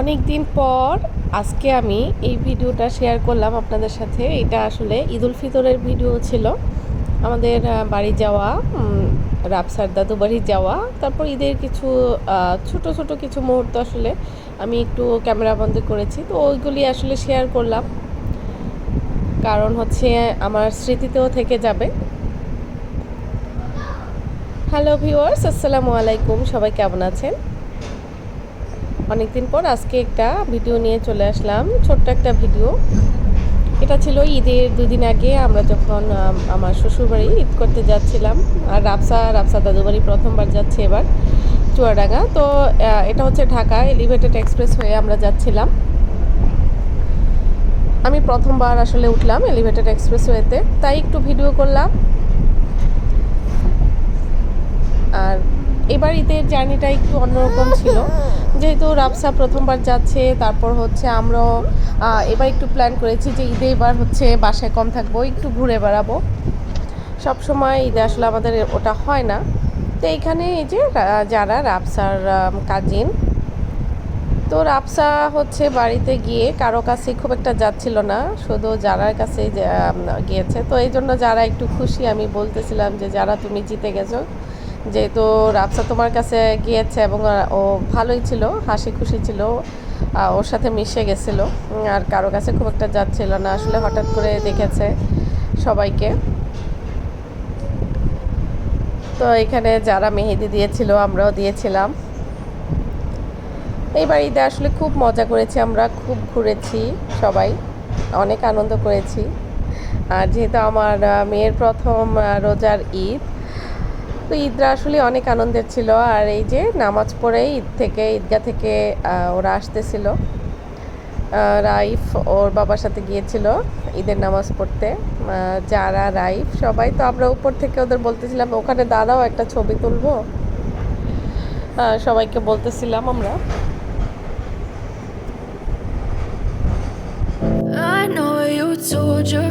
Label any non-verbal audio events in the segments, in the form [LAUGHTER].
অনেক দিন পর আজকে আমি এই ভিডিওটা শেয়ার করলাম আপনাদের সাথে। এটা আসলে ঈদুল ফিতরের ভিডিও ছিল। আমাদের বাড়ি যাওয়া রাবসার দাদু বাড়ি যাওয়া, তারপর ঈদের কিছু ছোট ছোট কিছু মুহূর্ত আসলে আমি একটু ক্যামেরা বন্ধ করেছি। তো ওইগুলি আসলে শেয়ার করলাম। কারণ হচ্ছে আমার স্মৃতিতেও থেকে যাবে। হ্যালো ভিউয়ার্স আসসালামু আলাইকুম। সবাই কেমন আছেন? অনেকদিন পর আজকে একটা ভিডিও নিয়ে চলে আসলাম ছোট্ট একটা ভিডিও। এটা ছিল ঈদের দুদিন আগে আমরা যখন আম, আমার শ্বশুরবাড়ি ঈদ করতে যাচ্ছিলাম আর রাবসা রাবসা দাদুবাড়ি প্রথমবার যাচ্ছে এবার চুয়াডাঙ্গা। তো এটা হচ্ছে ঢাকা এলিভেটেড এক্সপ্রেস হয়ে আমরা যাচ্ছিলাম। আমি প্রথমবার আসলে উঠলাম এলিভেটেড এক্সপ্রেসওয়েতে তাই একটু ভিডিও করলাম। আর এবার ঈদের জার্নিটা একটু অন্যরকম ছিল। যেহেতু রাবসা প্রথমবার যাচ্ছে, তারপর হচ্ছে আমরা এবার একটু প্ল্যান করেছি যে ঈদে এবার হচ্ছে বাসায় কম থাকব, একটু ঘুরে বেড়াবো। সব সময় ঈদে আসলে আমাদের ওটা হয় না। তো এইখানে এই যে যারা রাবসার কাজিন তো রাবসা হচ্ছে বাড়িতে গিয়ে কারও কাছে খুব একটা যাচ্ছিল না, শুধু যারার কাছে গিয়েছে। তো এই জন্য যারা একটু খুশি, আমি বলতেছিলাম যে, যারা তুমি জিতে গেছো যেহেতু রাবসা তোমার কাছে গিয়েছে এবং ও ভালোই ছিল, হাসি খুশি ছিল ওর সাথে মিশে গেছিল আর কারও কাছে খুব একটা যাচ্ছিল না। আসলে হঠাৎ করে দেখেছে সবাইকে। তো এখানে যারা মেহেদি দিয়েছিল, আমরাও দিয়েছিলাম। এইবার ঈদে আসলে খুব মজা করেছি আমরা, খুব ঘুরেছি সবাই, অনেক আনন্দ করেছি। আর যেহেতু আমার মেয়ের প্রথম রোজার ঈদ তো ঈদরা আসলে অনেক আনন্দের ছিল। আর এই যে নামাজ পড়ে ঈদ থেকে, ঈদগাহ থেকে ওরা আসতেছিল। রাইফ ওর বাবার সাথে গিয়েছিল ঈদের নামাজ পড়তে। যারা রাইফ, সবাই তো আমরা উপর থেকে ওদের বলতেছিলাম, ওখানে দাঁড়াও, একটা ছবি তুলবো। সবাইকে বলতেছিলাম আমরা। I know you told your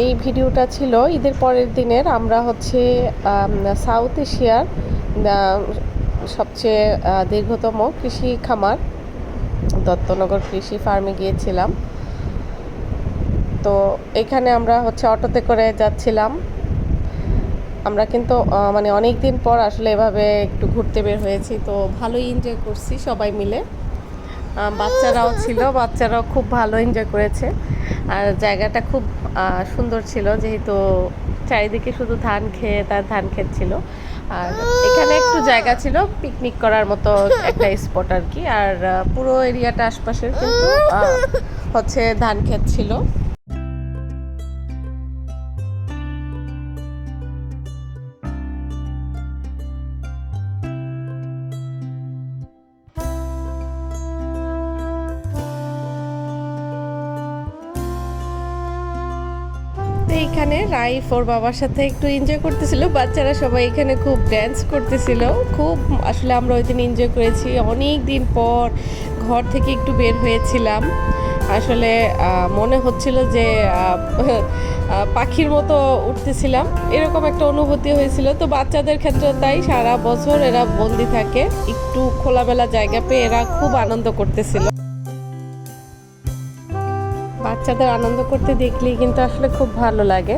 এই ভিডিওটা ছিল ঈদের পরের দিনের। আমরা হচ্ছে সাউথ এশিয়ার সবচেয়ে দীর্ঘতম কৃষি খামার, দত্তনগর কৃষি ফার্মে গিয়েছিলাম। তো এখানে আমরা হচ্ছে অটোতে করে যাচ্ছিলাম। আমরা কিন্তু মানে অনেক দিন পর আসলে এভাবে একটু ঘুরতে বের হয়েছি। তো ভালোই এনজয় করছি সবাই মিলে। বাচ্চারাও ছিল, বাচ্চারাও খুব ভালো এনজয় করেছে। আর জায়গাটা খুব সুন্দর ছিল, যেহেতু চারিদিকে শুধু ধান খেয়ে তার ধান ক্ষেত ছিল। আর এখানে একটু জায়গা ছিল পিকনিক করার মতো একটা স্পট আর কি। আর পুরো এরিয়াটা আশপাশের, কিন্তু হচ্ছে ধান ক্ষেত ছিল। তো এইখানে রাইফ ওর বাবার সাথে একটু এনজয় করতেছিল, বাচ্চারা সবাই এখানে খুব ড্যান্স করতেছিল। খুব, আসলে আমরা ওই দিন এনজয় করেছি। অনেক দিন পর ঘর থেকে একটু বের হয়েছিলাম। আসলে মনে হচ্ছিল যে পাখির মতো উঠতেছিলাম। এরকম একটা অনুভূতি হয়েছিল। তো বাচ্চাদের ক্ষেত্রে তাই সারা বছর এরা বন্দি থাকে। একটু খোলামেলা জায়গা পেয়ে এরা খুব আনন্দ করতেছিল। বাচ্চাদের আনন্দ করতে দেখলেই কিন্তু আসলে খুব ভালো লাগে।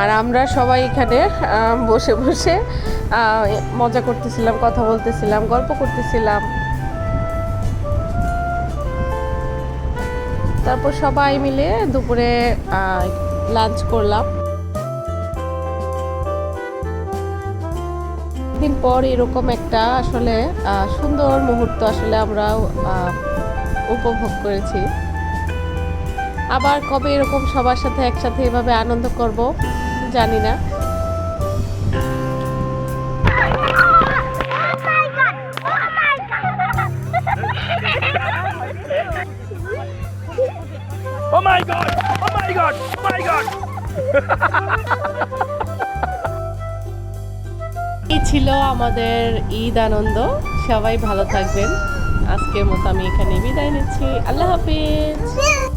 আর আমরা সবাই এখানে বসে বসে মজা করতেছিলাম, কথা বলতেছিলাম, গল্প করতেছিলাম। তারপর সবাই মিলে দুপুরে লাঞ্চ করলাম। দিন পর এরকম একটা আসলে সুন্দর মুহূর্ত আসলে আমরা উপভোগ করেছি। আবার কবে এরকম সবার সাথে একসাথে এভাবে আনন্দ করব জানি না। [LAUGHS] এই ছিল আমাদের ঈদ আনন্দ। সবাই ভালো থাকবেন। আজকের মতো আমি এখানে বিদায় নিচ্ছি। আল্লাহ হাফিজ।